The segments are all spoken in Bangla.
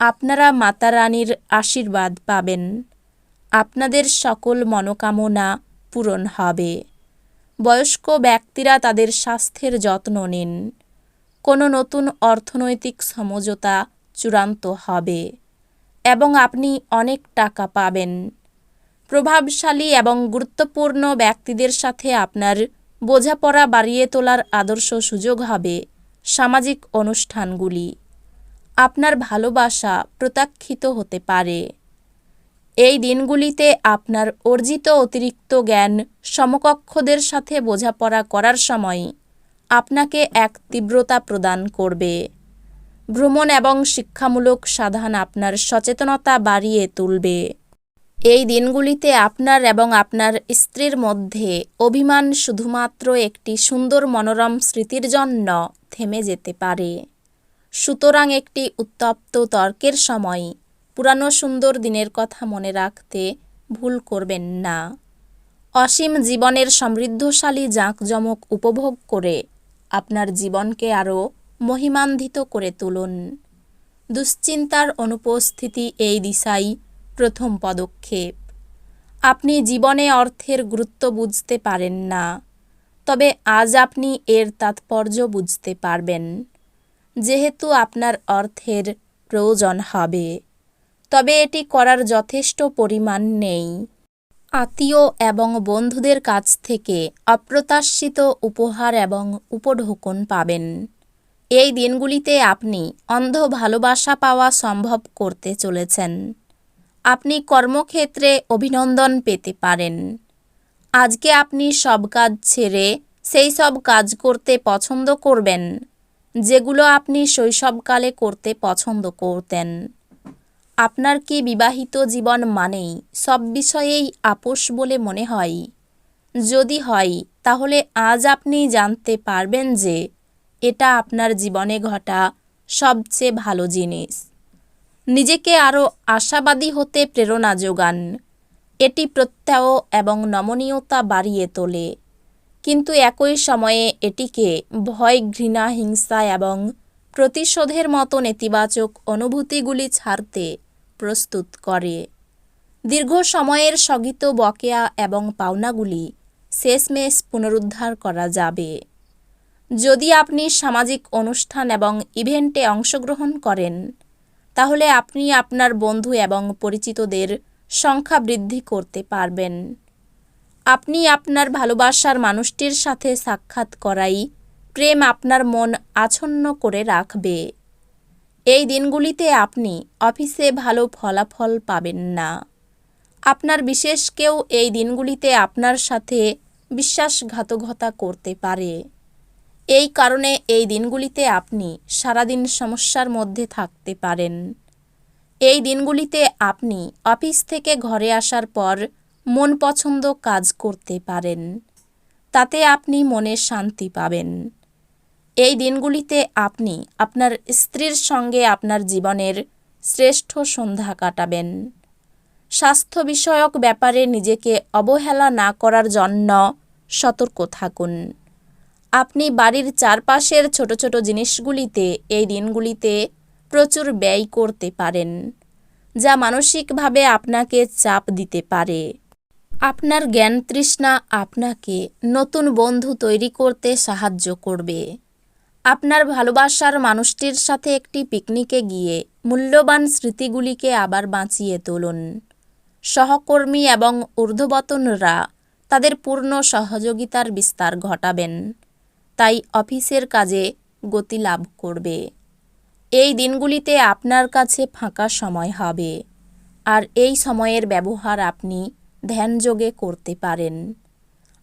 আপনারা মাতা রানীর আশীর্বাদ পাবেন। আপনাদের সকল মনোকামনা পূরণ হবে। বয়স্ক ব্যক্তিরা তাদের স্বাস্থ্যের যত্ন নিন। কোনো নতুন অর্থনৈতিক সমঝোতা চূড়ান্ত হবে এবং আপনি অনেক টাকা পাবেন। প্রভাবশালী এবং গুরুত্বপূর্ণ ব্যক্তিদের সাথে আপনার বোঝাপড়া বাড়িয়ে তোলার আদর্শ সুযোগ হবে সামাজিক অনুষ্ঠানগুলি। আপনার ভালোবাসা প্রত্যাখ্যিত হতে পারে। এই দিনগুলিতে আপনার অর্জিত অতিরিক্ত জ্ঞান সমকক্ষদের সাথে বোঝাপড়া করার সময় আপনাকে এক তীব্রতা প্রদান করবে। ভ্রমণ এবং শিক্ষামূলক সাধন আপনার সচেতনতা বাড়িয়ে তুলবে। এই দিনগুলিতে আপনার এবং আপনার স্ত্রীর মধ্যে অভিমান শুধুমাত্র একটি সুন্দর মনোরম স্মৃতির জন্য থেমে যেতে পারে। সুতরাং একটি উত্তপ্ত তর্কের সময় পুরানো সুন্দর দিনের কথা মনে রাখতে ভুল করবেন না। অসীম জীবনের সমৃদ্ধশালী জাঁকজমক উপভোগ করে আপনার জীবনকে আরও মহিমান্বিত করে তুলুন। দুশ্চিন্তার অনুপস্থিতি এই দিশাই প্রথম পদক্ষেপ। আপনি জীবনে অর্থের গুরুত্ব বুঝতে পারেন না, তবে আজ আপনি এর তাৎপর্য বুঝতে পারবেন। যেহেতু আপনার অর্থের প্রয়োজন হবে, তবে এটি করার যথেষ্ট পরিমাণ নেই। আত্মীয় এবং বন্ধুদের কাছ থেকে অপ্রত্যাশিত উপহার এবং উপঢোকন পাবেন। এই দিনগুলিতে আপনি অন্ধ ভালোবাসা পাওয়া সম্ভব করতে চলেছেন। আপনি কর্মক্ষেত্রে অভিনন্দন পেতে পারেন। আজকে আপনি সব কাজ ছেড়ে সেই সব কাজ করতে পছন্দ করবেন। যেগুলো আপনি শৈশবকালে করতে পছন্দ করতেন। আপনার কি বিবাহিত জীবন মানেই সব বিষয়েই আপোষ বলে মনে হয়? যদি হয়, তাহলে আজ আপনি জানতে পারবেন যে এটা আপনার জীবনে ঘটা সবচেয়ে ভালো জিনিস। নিজেকে আরও আশাবাদী হতে প্রেরণা যোগান। এটি প্রত্যয় এবং নমনীয়তা বাড়িয়ে তোলে। কিন্তু একই সময়ে এটিকে ভয়, ঘৃণা, হিংসা এবং প্রতিশোধের মতো নেতিবাচক অনুভূতিগুলি ছাড়তে প্রস্তুত করে। দীর্ঘ সময়ের স্থগিত বকেয়া এবং পাওনাগুলি শেষমেশ পুনরুদ্ধার করা যাবে। যদি আপনি সামাজিক অনুষ্ঠান এবং ইভেন্টে অংশগ্রহণ করেন, তাহলে আপনি আপনার বন্ধু এবং পরিচিতদের সংখ্যা বৃদ্ধি করতে পারবেন। আপনি আপনার ভালোবাসার মানুষটির সাথে সাক্ষাৎ করাই প্রেম আপনার মন আছন্ন করে রাখবে। এই দিনগুলিতে আপনি অফিসে ভালো ফলাফল পাবেন না। আপনার বিশেষ কেউ এই দিনগুলিতে আপনার সাথে বিশ্বাসঘাতকতা করতে পারে। এই কারণে এই দিনগুলিতে আপনি সারাদিন সমস্যার মধ্যে থাকতে পারেন। এই দিনগুলিতে আপনি অফিস থেকে ঘরে আসার পর মন পছন্দ কাজ করতে পারেন, তাতে আপনি মনে শান্তি পাবেন। এই দিনগুলিতে আপনি আপনার স্ত্রীর সঙ্গে আপনার জীবনের শ্রেষ্ঠ সন্ধ্যা কাটাবেন। স্বাস্থ্য বিষয়ক ব্যাপারে নিজেকে অবহেলা না করার জন্য সতর্ক থাকুন। আপনি বাড়ির চারপাশের ছোট ছোট জিনিসগুলিতে এই দিনগুলিতে প্রচুর ব্যয় করতে পারেন, যা মানসিকভাবে আপনাকে চাপ দিতে পারে। আপনার জ্ঞান তৃষ্ণা আপনাকে নতুন বন্ধু তৈরি করতে সাহায্য করবে। আপনার ভালোবাসার মানুষটির সাথে একটি পিকনিকে গিয়ে মূল্যবান স্মৃতিগুলিকে আবার বাঁচিয়ে তুলুন। সহকর্মী এবং ঊর্ধ্ববতনরা তাদের পূর্ণ সহযোগিতার বিস্তার ঘটাবেন। তাই অফিসের কাজে গতি লাভ করবে। এই দিনগুলিতে আপনার কাছে ফাঁকা সময় হবে। আর এই সময়ের ব্যবহার আপনি ধ্যানযোগে করতে পারেন।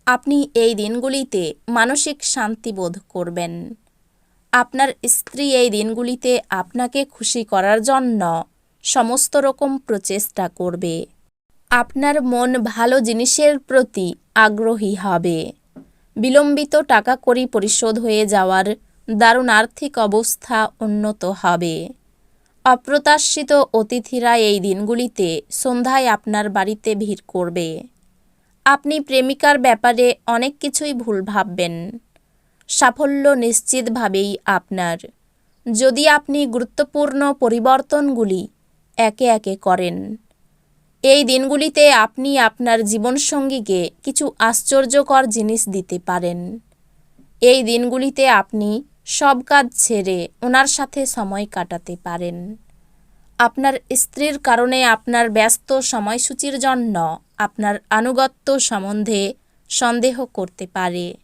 আপনি এই দিনগুলিতে মানসিক শান্তি বোধ করবেন। আপনার স্ত্রী এই দিনগুলিতে আপনাকে খুশি করার জন্য সমস্ত রকম প্রচেষ্টা করবে। আপনার মন ভালো জিনিসের প্রতি আগ্রহী হবে। বিলম্বিত টাকা কড়ি পরিশোধ হয়ে যাওয়ার দারুণ আর্থিক অবস্থা উন্নত হবে। অপ্রত্যাশিত অতিথিরা এই দিনগুলিতে সন্ধ্যায় আপনার বাড়িতে ভিড় করবে। আপনি প্রেমিকার ব্যাপারে অনেক কিছুই ভুল ভাববেন। সাফল্য নিশ্চিতভাবেই আপনার। যদি আপনি গুরুত্বপূর্ণ পরিবর্তনগুলি একে একে করেন, এই দিনগুলিতে আপনি আপনার জীবনসঙ্গীকে কিছু আশ্চর্যকর জিনিস দিতে পারেন। এই দিনগুলিতে আপনি সব কাজ ছেড়ে ওনার সাথে সময় কাটাতে পারেন। আপনার স্ত্রীর কারণে আপনার ব্যস্ত সময়সূচির জন্য আপনার আনুগত্য সম্বন্ধে সন্দেহ করতে পারে।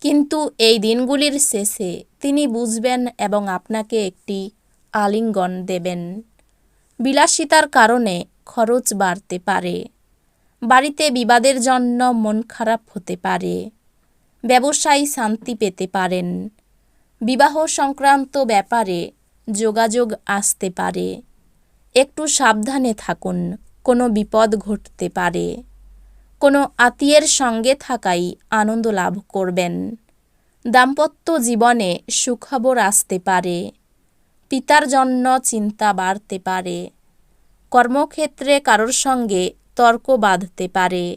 কিন্তু এই দিনগুলির শেষে তিনি বুঝবেন এবং আপনাকে একটি আলিঙ্গন দেবেন। বিলাসিতার কারণে খরচ বাড়তে পারে। বাড়িতে বিবাদের জন্য মন খারাপ হতে পারে। ব্যবসায়ী শান্তি পেতে পারেন। বিবাহ সংক্রান্ত ব্যাপারে যোগাযোগ আসতে পারে। একটু সাবধানে থাকুন, কোনো বিপদ ঘটতে পারে। কোনো আত্মীয়ের সঙ্গে থাকাই আনন্দ লাভ করবেন। দাম্পত্য জীবনে সুখবর আসতে পারে। পিতার জন্য চিন্তা বাড়তে পারে। কর্মক্ষেত্রে কারোর সঙ্গে তর্ক বাঁধতে পারে।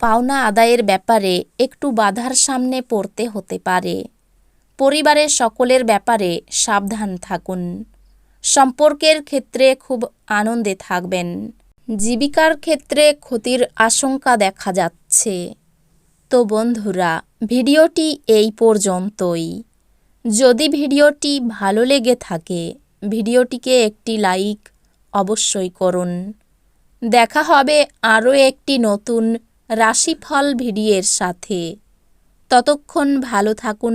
পাওনা আদায়ের ব্যাপারে একটু বাধার সামনে পড়তে হতে পারে। পরিবারের সকলের ব্যাপারে সাবধান থাকুন। সম্পর্কের ক্ষেত্রে খুব আনন্দে থাকবেন। জীবিকার ক্ষেত্রে ক্ষতির আশঙ্কা দেখা যাচ্ছে। তো বন্ধুরা, ভিডিওটি এই পর্যন্তই। যদি ভিডিওটি ভালো লেগে থাকে, ভিডিওটিকে একটি লাইক অবশ্যই করুন। দেখা হবে আরও একটি নতুন রাশিফল ভিডিওর সাথে। ততক্ষণ ভালো থাকুন